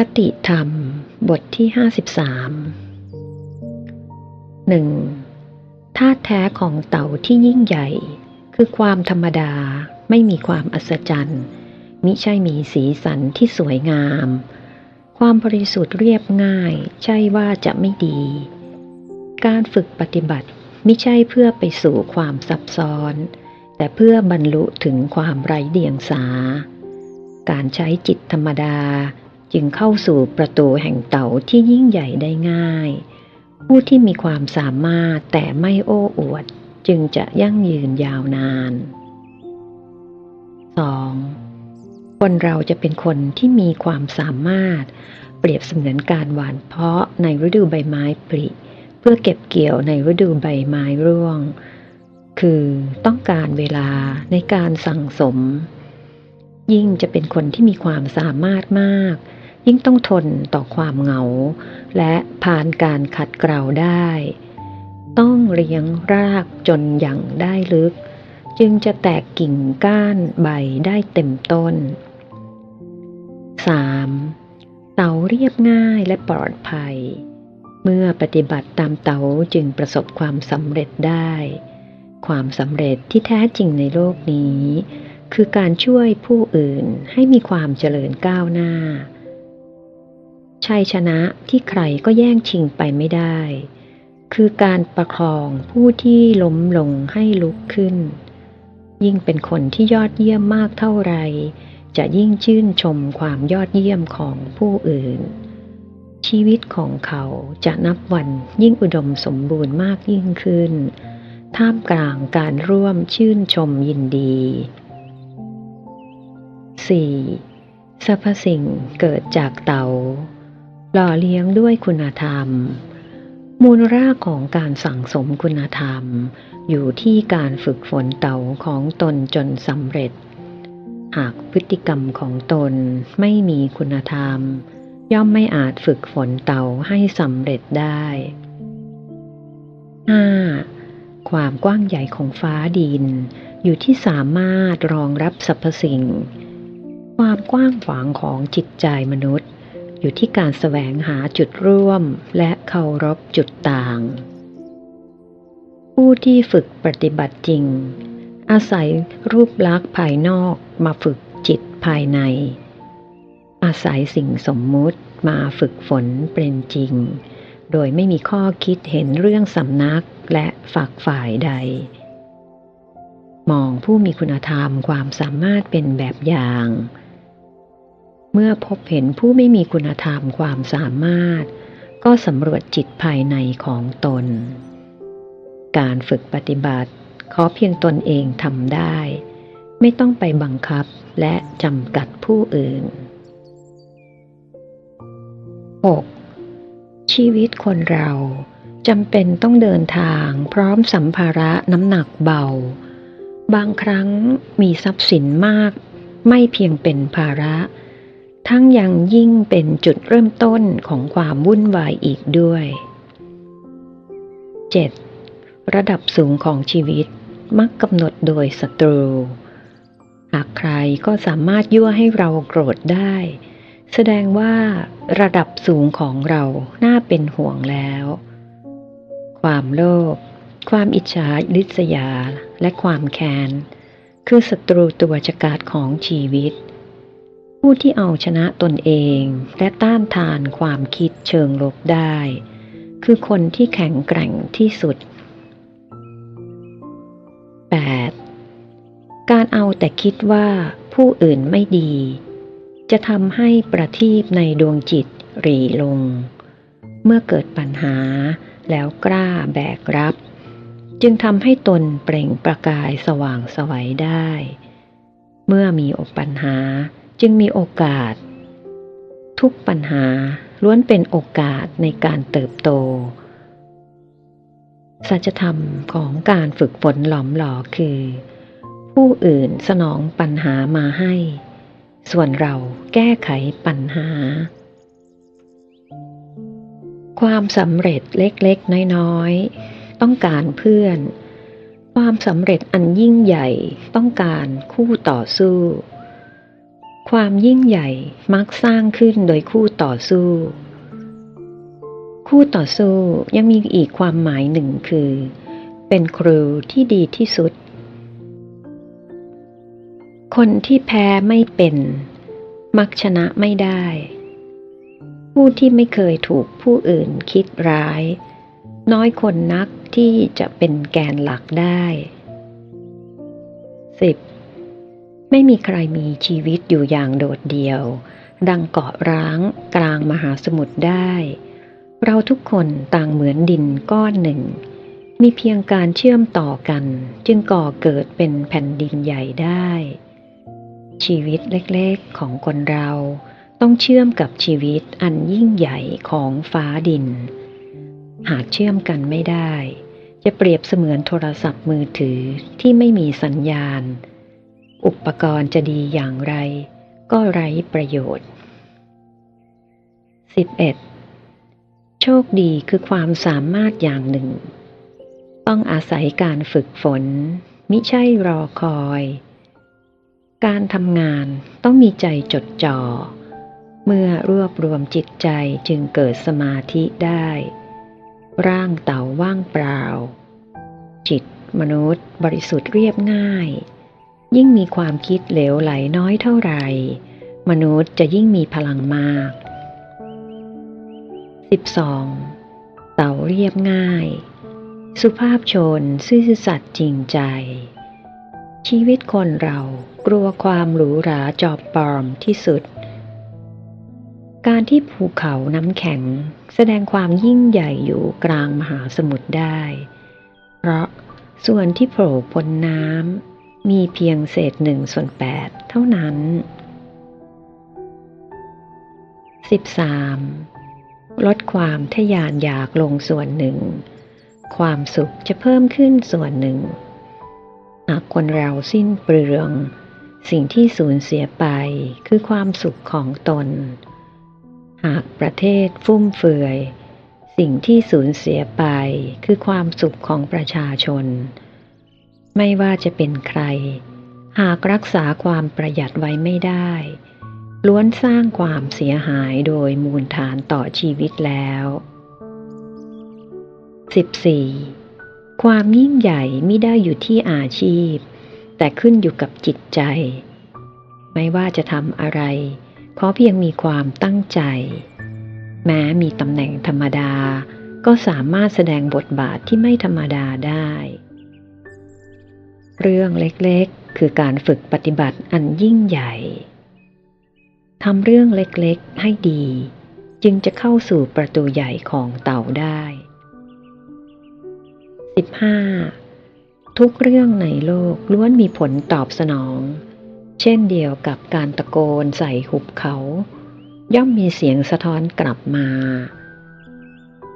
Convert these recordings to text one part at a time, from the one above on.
คติธรรม บทที่ 53 1. ธาตุแท้ของเต่าที่ยิ่งใหญ่ คือความธรรมดาไม่มีความอัศจรรย์ มิใช่มีสีสันที่สวยงาม ความบริสุทธิ์เรียบง่าย ใช่ว่าจะไม่ดี การฝึกปฏิบัติมิใช่เพื่อไปสู่ความซับซ้อน แต่เพื่อบรรลุถึงความไร้เดียงสา การใช้จิตธรรมดา จึงเข้าสู่ประตูแห่งเต่าที่ยิ่งใหญ่ได้ง่าย ผู้ที่มีความสามารถแต่ไม่โอ้อวดจึงจะยั่งยืนยาวนาน 2. คนเราจะเป็นคนที่มีความสามารถ เปรียบเสมือนการหว่านเพาะในฤดูใบไม้ผลิเพื่อเก็บเกี่ยวในฤดูใบไม้ร่วง คือต้องการเวลาในการสั่งสม ยิ่งจะเป็นคนที่มีความสามารถมาก ยิ่งต้องทนต่อความเหงา และผ่านการขัดเกลาได้ ต้องเลี้ยงรากจนอย่างได้ลึก จึงจะแตกกิ่งก้านใบได้เต็มต้น 3. เตาเรียบง่ายและปลอดภัย เมื่อปฏิบัติตามเตาจึงประสบความสำเร็จได้ ความสำเร็จที่แท้จริงในโลกนี้คือการช่วยผู้อื่นให้มีความเจริญก้าวหน้า ชัยชนะที่ใครก็แย่งชิงไปไม่ได้ คือการประคองผู้ที่ล้มลงให้ลุกขึ้น ยิ่งเป็นคนที่ยอดเยี่ยมมากเท่าไร จะยิ่งชื่นชมความยอดเยี่ยมของผู้อื่น ชีวิตของเขาจะนับวันยิ่งอุดมสมบูรณ์มากยิ่งขึ้น ท่ามกลางการร่วมชื่นชมยินดี 4. สรรพสิ่งเกิดจากเตา หล่อเลี้ยงด้วยคุณธรรม มูลรากของการสั่งสมคุณธรรม อยู่ที่การฝึกฝนเตาของตนจนสำเร็จ หากพฤติกรรมของตนไม่มีคุณธรรม ย่อมไม่อาจฝึกฝนเตาให้สำเร็จได้ 5. ความกว้างใหญ่ของฟ้าดิน อยู่ที่สามารถรองรับสรรพสิ่ง ความกว้างขวางของจิตใจมนุษย์ อยู่ที่การแสวงหาจุดร่วมและเคารพจุดต่าง ผู้ที่ฝึกปฏิบัติจริง อาศัยรูปลักษณ์ภายนอกมาฝึกจิตภายใน อาศัยสิ่งสมมุติมาฝึกฝนเป็นจริง โดยไม่มีข้อคิดเห็นเรื่องสำนักและฝักฝ่ายใด มองผู้มีคุณธรรมความสามารถเป็นแบบอย่าง มื่อพบเห็นผู้ไม่มีคุณธรรมความสามารถ ก็สำรวจจิตภายในของตน การฝึกปฏิบัติ ขอเพียงตนเองทำได้ ไม่ต้องไปบังคับและจำกัดผู้อื่น 6. ชีวิตคนเราจำเป็นต้องเดินทางพร้อมสัมภาระน้ำหนักเบา บางครั้งมีทรัพย์สินมาก ไม่เพียงเป็นภาระ ทั้งยังยิ่งเป็นจุดเริ่มต้นของความวุ่นวายอีกด้วย 7. ระดับสูงของชีวิตมักกำหนดโดยศัตรู หากใครก็สามารถยั่วให้เราโกรธได้ แสดงว่าระดับสูงของเราน่าเป็นห่วงแล้ว ความโลภความอิจฉาริษยาและความแค้นคือศัตรูตัวฉกาจของชีวิต ผู้ที่เอาชนะตนเองและต้านทานความคิดเชิงลบได้ คือคนที่แข็งแกร่งที่สุด 8. การเอาแต่คิดว่าผู้อื่นไม่ดี จะทำให้ประทีปในดวงจิตรีลง เมื่อเกิดปัญหาแล้วกล้าแบกรับ จึงทำให้ตนเปล่งประกายสว่างสวัยได้ เมื่อมีอปัญหา จึงมีโอกาส ทุกปัญหาล้วนเป็นโอกาสในการเติบโต สัจธรรมของการฝึกฝนหลอมหล่อคือ ผู้อื่นสนองปัญหามาให้ ส่วนเราแก้ไขปัญหา ความสำเร็จเล็กๆ น้อยๆ ต้องการเพื่อน ความสำเร็จอันยิ่งใหญ่ต้องการคู่ต่อสู้ ความยิ่งใหญ่มักสร้างขึ้นโดยคู่ต่อสู้ คู่ต่อสู้ยังมีอีกความหมายหนึ่งคือ เป็นครูที่ดีที่สุด คนที่แพ้ไม่เป็น มักชนะไม่ได้ ผู้ที่ไม่เคยถูกผู้อื่นคิดร้าย น้อยคนนักที่จะเป็นแกนหลักได้ 10. ไม่มีใครมีชีวิตอยู่อย่างโดดเดี่ยว ดังเกาะร้างกลางมหาสมุทรได้ เราทุกคนต่างเหมือนดินก้อนหนึ่ง มีเพียงการเชื่อมต่อกัน จึงก่อเกิดเป็นแผ่นดินใหญ่ได้ ชีวิตเล็กๆของคนเราต้องเชื่อมกับชีวิตอันยิ่งใหญ่ของฟ้าดิน หากเชื่อมกันไม่ได้ จะเปรียบเสมือนโทรศัพท์มือถือที่ไม่มีสัญญาณ อุปกรณ์จะดีอย่างไร ก็ไร้ประโยชน์ 11. โชคดีคือความสามารถอย่างหนึ่ง ต้องอาศัยการฝึกฝน มิใช่รอคอย การทำงานต้องมีใจจดจ่อ เมื่อรวบรวมจิตใจจึงเกิดสมาธิได้ ร่างเต่าว่างเปล่า จิตมนุษย์บริสุทธิ์เรียบง่าย ยิ่งมีความคิดเหลวไหลน้อยเท่าไหร่ มนุษย์จะยิ่งมีพลังมาก 12. เต่าเรียบง่าย สุภาพชนซื่อสัตย์จริงใจ ชีวิตคนเรากลัวความหรูหราจอบปลอมที่สุด การที่ภูเขาน้ำแข็งแสดงความยิ่งใหญ่อยู่กลางมหาสมุทรได้ เพราะส่วนที่โผล่พ้นน้ำ มีเพียงเศษหนึ่งส่วนแปดเท่านั้น 13. ลดความทะยานอยากลงส่วนหนึ่ง ความสุขจะเพิ่มขึ้นส่วนหนึ่ง หากคนเราสิ้นเปลือง สิ่งที่สูญเสียไปคือความสุขของตน หากประเทศฟุ่มเฟือย สิ่งที่สูญเสียไปคือความสุขของประชาชน ไม่ว่าจะเป็นใคร หากรักษาความประหยัดไว้ไม่ได้ ล้วนสร้างความเสียหายโดยมูลฐานต่อชีวิตแล้ว 14. ความยิ่งใหญ่ไม่ได้อยู่ที่อาชีพ แต่ขึ้นอยู่กับจิตใจ ไม่ว่าจะทำอะไร ขอเพียงมีความตั้งใจ แม้มีตำแหน่งธรรมดา ก็สามารถแสดงบทบาทที่ไม่ธรรมดาได้ เรื่องเล็กๆ คือการฝึกปฏิบัติอันยิ่งใหญ่ทำเรื่องเล็กๆให้ดี จึงจะเข้าสู่ประตูใหญ่ของเต่าได้ 15. ทุกเรื่องในโลกล้วนมีผลตอบสนอง เช่นเดียวกับการตะโกนใส่หุบเขา ย่อมมีเสียงสะท้อนกลับมา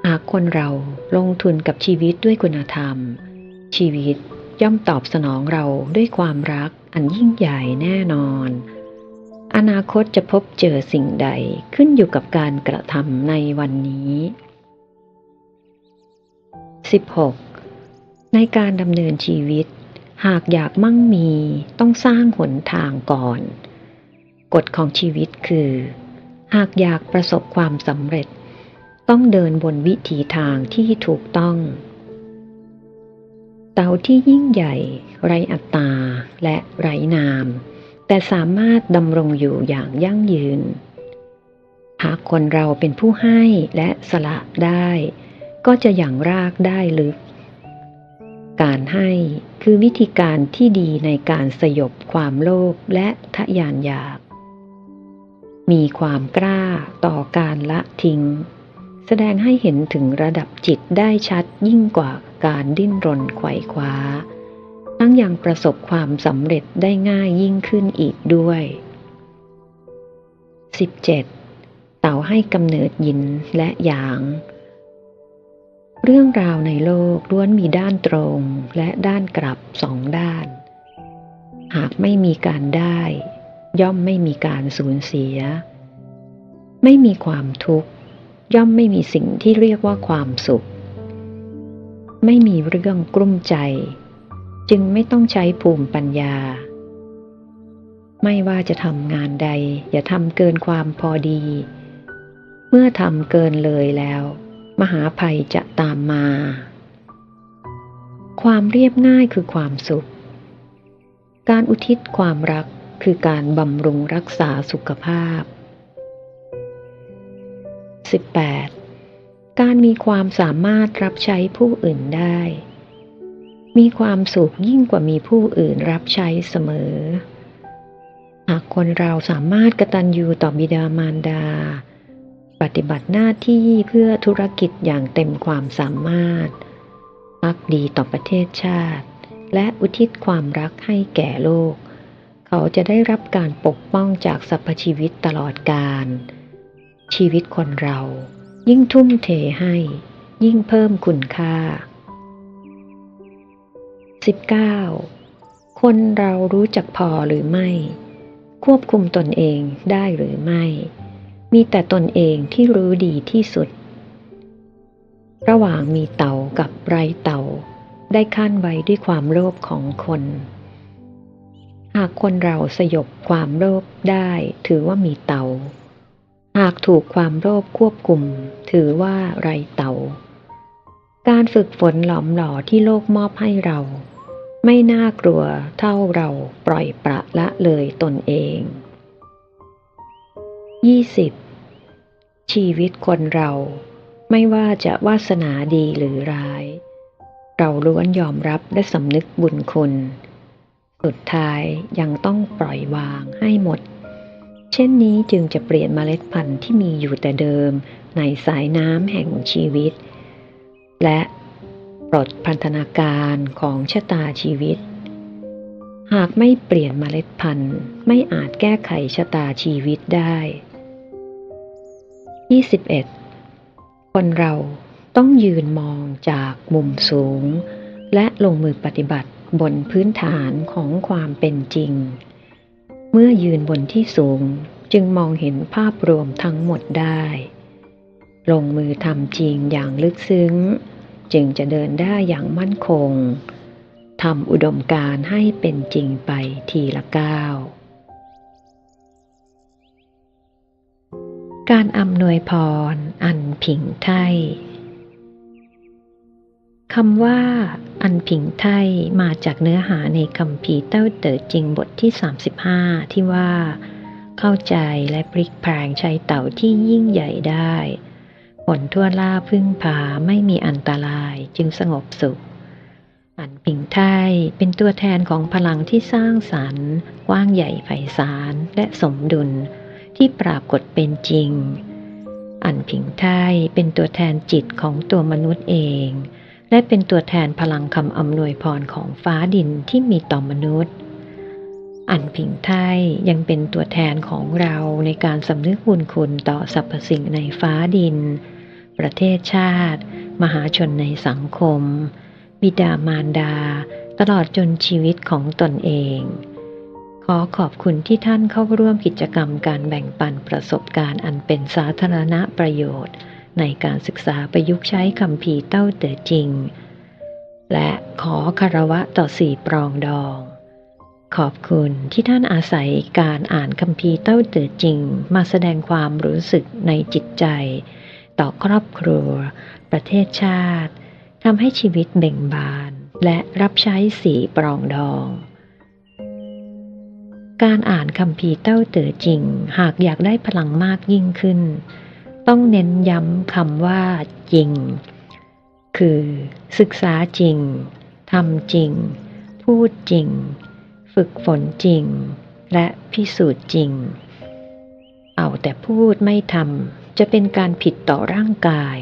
หากคนเราลงทุนกับชีวิตด้วยคุณธรรม ชีวิต ย่อมตอบสนองเราด้วยความรักอันยิ่งใหญ่แน่นอน อนาคตจะพบเจอสิ่งใดขึ้นอยู่กับการกระทำในวันนี้ 16. ในการดำเนินชีวิต หากอยากมั่งมีต้องสร้างหนทางก่อน กฎของชีวิตคือ หากอยากประสบความสำเร็จ ต้องเดินบนวิถีทางที่ถูกต้อง เตาที่ยิ่งใหญ่ ไรอัตตา และไรนาม แต่สามารถดำรงอยู่อย่างยั่งยืน หากคนเราเป็นผู้ให้และสละได้ ก็จะอย่างรากได้ลึก การให้คือวิธีการที่ดีในการสยบความโลภและทะยานอยาก มีความกล้าต่อการละทิ้ง แสดงให้เห็นถึงระดับจิตได้ชัดยิ่งกว่าการดิ้นรนไขว่คว้า ทั้งยังประสบความสำเร็จได้ง่ายยิ่งขึ้นอีกด้วย 17. เต่าให้กำเนิดยินและหยาง เรื่องราวในโลกล้วนมีด้านตรงและด้านกลับสองด้าน หากไม่มีการได้ ย่อมไม่มีการสูญเสีย ไม่มีความทุกข์ ย่อมไม่มีสิ่งที่เรียกว่าความสุข ไม่มีเรื่องกลุ้มใจ จึงไม่ต้องใช้ภูมิปัญญา ไม่ว่าจะทำงานใด อย่าทำเกินความพอดี เมื่อทำเกินเลยแล้ว มหาภัยจะตามมา ความเรียบง่ายคือความสุข การอุทิศความรักคือการบำรุงรักษาสุขภาพ 18. การมีความสามารถรับใช้ผู้อื่นได้ มีความสุขยิ่งกว่ามีผู้อื่นรับใช้เสมอ หากคนเราสามารถกระตัญญูต่อบิดามารดา ปฏิบัติหน้าที่เพื่อธุรกิจอย่างเต็มความสามารถพักดีต่อประเทศชาติ และอุทิศความรักให้แก่โลก เขาจะได้รับการปกป้องจากสรรพชีวิตตลอดกาล ชีวิตคนเรา ยิ่งทุ่มเทให้ ยิ่งเพิ่มคุณค่า 19. คนเรารู้จักพอหรือไม่ ควบคุมตนเองได้หรือไม่ มีแต่ตนเองที่รู้ดีที่สุด ระหว่างมีเต่ากับไรเต่า ได้ขั้นไว้ด้วยความโลภของคนหากคนเราสยบความโลภได้ถือว่ามีเต่า หากถูกความโลภควบคุม ถือว่าไรเต่า การฝึกฝนหลอมหล่อที่โลกมอบให้เรา ไม่น่ากลัวเท่าเราปล่อยประละเลยตนเอง 20. ชีวิตคนเราไม่ว่าจะวาสนาดีหรือร้าย เราล้วนยอมรับและสำนึกบุญคุณ สุดท้ายยังต้องปล่อยวางให้หมด เช่นนี้จึงจะเปลี่ยนเมล็ดพันธุ์ที่มีอยู่แต่เดิมในสายน้ำแห่งชีวิต และปลดพันธนาการของชะตาชีวิต หากไม่เปลี่ยนเมล็ดพันธุ์ไม่อาจแก้ไขชะตาชีวิตได้ 21. คนเราต้องยืนมองจากมุมสูง และลงมือปฏิบัติบนพื้นฐานของความเป็นจริง เมื่อยืนบนที่สูงจึงมองเห็นภาพรวมทั้งหมดได้ ลงมือทำจริงอย่างลึกซึ้ง จึงจะเดินได้อย่างมั่นคงทำอุดมการให้เป็นจริงไปทีละก้าว การอำนวยพรอันผิงไทย คำว่า อันผิงไทยมาจากเนื้อหาในคำพีเต้าเต๋อจริงบทที่ 35 ที่ว่า เข้าใจและปริกแพงใช้เต่าที่ยิ่งใหญ่ได้ผลทั่วล่าพึ่งพาไม่มีอันตรายจึงสงบสุข อันผิงไทยเป็นตัวแทนของพลังที่สร้างสรรค์กว้างใหญ่ไพศาลและสมดุลที่ปรากฏเป็นจริง อันผิงไทยเป็นตัวแทนจิตของตัวมนุษย์เอง และเป็นตัวแทนพลังคำอำนวยพรของฟ้าดินที่มีต่อมนุษย์ อันพิงไทยยังเป็นตัวแทนของเราในการสำนึกบุญคุณต่อสรรพสิ่งในฟ้าดิน ประเทศชาติ มหาชนในสังคม บิดามารดา ตลอดจนชีวิตของตนเอง ขอขอบคุณที่ท่านเข้าร่วมกิจกรรมการแบ่งปันประสบการณ์อันเป็นสาธารณประโยชน์ ในการศึกษาประยุกต์ใช้คำพีเต้าเต๋อจริง และขอคารวะต่อสี่ปรองดอง ขอบคุณที่ท่านอาศัยการอ่านคำพีเต้าเต๋อจริง มาแสดงความรู้สึกในจิตใจ ต่อครอบครัว ประเทศชาติทำให้ชีวิตเบ่งบาน และรับใช้สีปรองดอง การอ่านคำพีเต้าเต๋อจริง หากอยากได้พลังมากยิ่งขึ้น ต้องเน้นย้ำคำว่าจริง คือศึกษาจริงทำจริง พูดจริง ฝึกฝนจริง และพิสูจน์จริง เอาแต่พูดไม่ทำจะเป็นการผิดต่อร่างกาย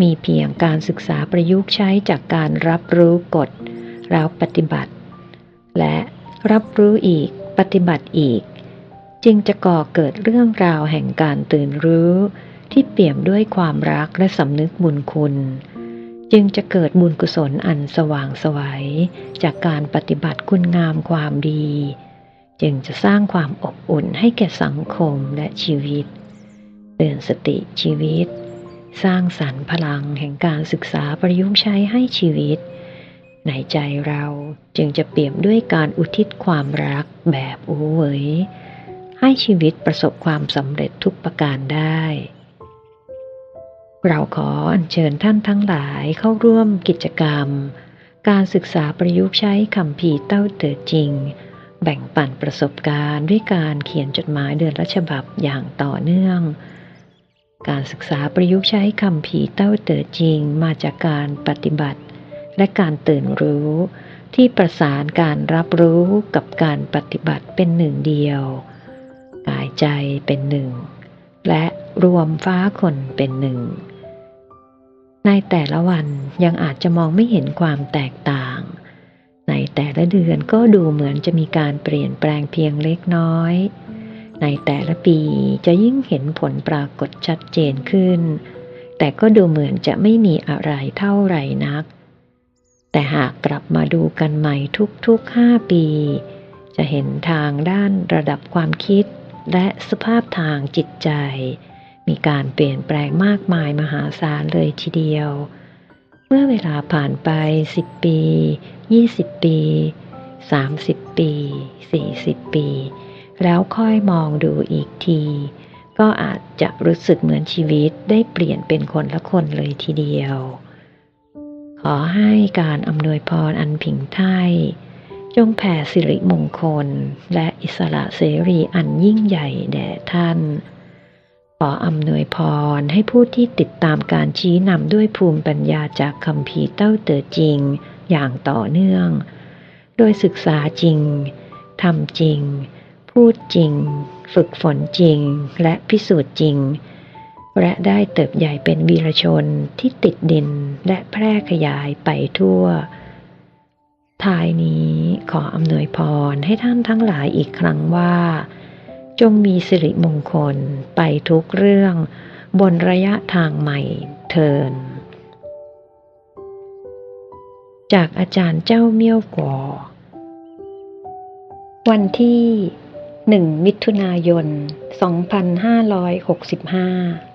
มีเพียงการศึกษาประยุกต์ใช้จากการรับรู้กฎแล้วปฏิบัติ และรับรู้อีกปฏิบัติอีก จึงจะก่อเกิดเรื่องราวแห่งการตื่นรู้ที่เปี่ยมด้วยความรักและสำนึกบุญคุณ จึงจะเกิดบุญกุศลอันสว่างสวัยจากการปฏิบัติคุณงามความดี จึงจะสร้างความอบอุ่นให้แก่สังคมและชีวิตเตือนสติชีวิต สร้างสรรค์พลังแห่งการศึกษาประยุกต์ใช้ให้ชีวิต ในใจเราจึงจะเปี่ยมด้วยการอุทิศความรักแบบอูเวย ให้ชีวิตประสบความสำเร็จทุกประการได้ เราขออัญเชิญท่านทั้งหลายเข้าร่วมกิจกรรม การศึกษาประยุกต์ใช้คำพีเต้าเต๋อจริง แบ่งปันประสบการณ์ด้วยการเขียนจดหมายเดือนละฉบับอย่างต่อเนื่อง การศึกษาประยุกต์ใช้คำพีเต้าเต๋อจริงมาจากการปฏิบัติ และการตื่นรู้ที่ประสานการรับรู้กับการปฏิบัติเป็นหนึ่งเดียว ใจเป็นหนึ่ง และรวมฟ้าคนเป็นหนึ่ง ในแต่ละวันยังอาจจะมองไม่เห็นความแตกต่าง ในแต่ละเดือนก็ดูเหมือนจะมีการเปลี่ยนแปลงเพียงเล็กน้อย ในแต่ละปีจะยิ่งเห็นผลปรากฏชัดเจนขึ้น แต่ก็ดูเหมือนจะไม่มีอะไรเท่าไหร่นัก แต่หากกลับมาดูกันใหม่ทุกๆห้าปีจะเห็นทางด้านระดับความคิด และสภาพทางจิตใจ มีการเปลี่ยนแปลงมากมายมหาศาลเลยทีเดียว เมื่อเวลาผ่านไป 10 ปี 20 ปี 30 ปี 40 ปี แล้วค่อยมองดูอีกที ก็อาจจะรู้สึกเหมือนชีวิตได้เปลี่ยนเป็นคนละคนเลยทีเดียว ขอให้การอำนวยพรอันผิงไทย จงแผ่สิริมงคลและอิสระเสรีอันยิ่งใหญ่แด่ท่าน ขออำนวยพรให้ผู้ที่ติดตามการชี้นำด้วยภูมิปัญญาจากคำพีเต้าเต๋อจริงอย่างต่อเนื่อง โดยศึกษาจริง ทำจริง พูดจริง ฝึกฝนจริง และพิสูจน์จริง และได้เติบใหญ่เป็นวีรชนที่ติดดินและแพร่ขยายไปทั่ว ท้ายนี้ขออำนวยพรให้ท่านทั้งหลายอีกครั้งว่า จงมีสิริมงคลไปทุกเรื่อง บนระยะทางใหม่เทิน จากอาจารย์เจ้าเมี่ยวกวอวันที่ 1 มิถุนายน 2565